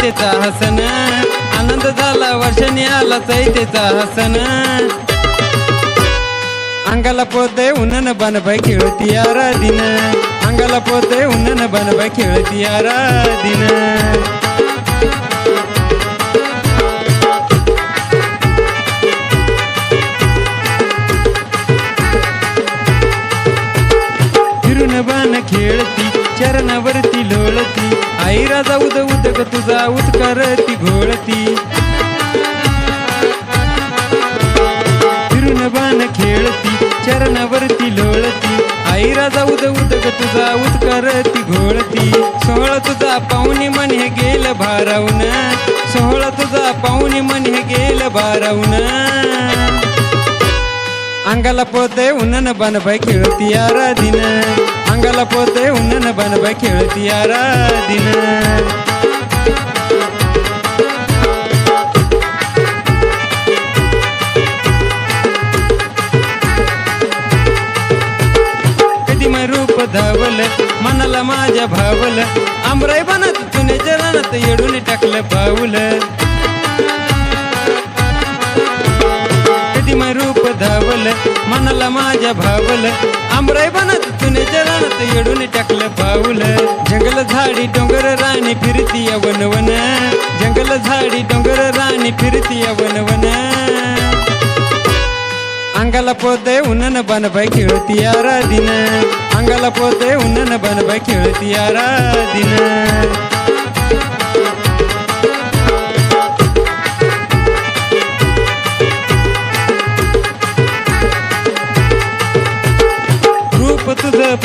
चैतेचा हसन. आनंद झाला वर्षाने आला चैतेचा हसन. अंगाला पोते उन्हन बनबाई खेळती दिन अंगाला पोते उन्हन बनबाई खेळती आरा दिन खेळती चरणावरती आई राजा उद उदक तुझा उत्कारती घोळती. फिरून बाण खेळती चरणावरती लोळती. आई राजा उद उदक तुझा उत्कारती घोळती. सोहळा तुझा पाहुणी मन हे गेल भारावून. सोहळा तुझा पाहुणी मन हे गेल भारावून. अंगाला पोते उन्नन बनबाई खेळती दिन अंगाला पोते उन्नन बनबाई खेळती दिन कधी मग रूप धावल मनाला माझ्या भावल आमराई बनत तुने जरानात येडून टाकलं पाऊल धावल मनाला माझ्या भावल. आमराई बनत तुने जरात येडून टाकलं पाऊल. जंगल झाडी डोंगर राणी फिरती वन वन जंगल झाडी डोंगर राणी फिरती वन वन अंगाला पोते उन्नन बनबाई खेळती दिन अंगाला पोते उन्नन बनबाई खेळती आरा दिन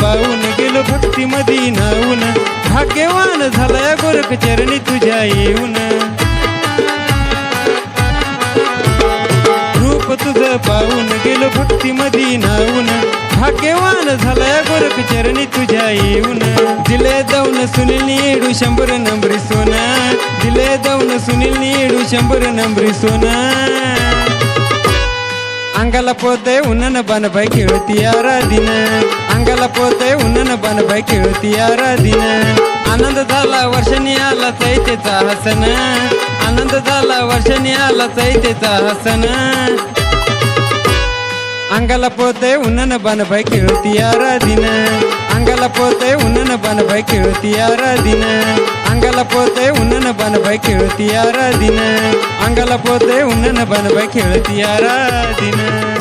पाहून गेलो भक्ती मधी नाऊन भाग्यवान झालाय गोरख चरणी तुझ्या येऊन. रूप तुझं पाहून गेलो भक्ती मधी नाऊन भाग्यवान झालाय गोरख चरणी तुझ्या येऊन. दिले जाऊन सुनील निडू शंभर नंबरी सोना. दिले जाऊन सुनील निडू शंभर नंबरी सोना. अंगाला पोते उन्नन बनबाई खेळती दिन अंगाला पोते उन्नन बनबाई खेळती दिन आनंद झाला वर्षाने आला चैतेचा हसन आनंद झाला वर्षाने आला चैतेचा हसन अंगाला पोते उन्नन बनबाई खेळती दिन अंगाला पोते उन्नन बनबाई खेळती दिन अंगाला पोते उन्नन बनबाई खेळती दिन अंगाला पोते उन्नन बनबाई खेळती दिन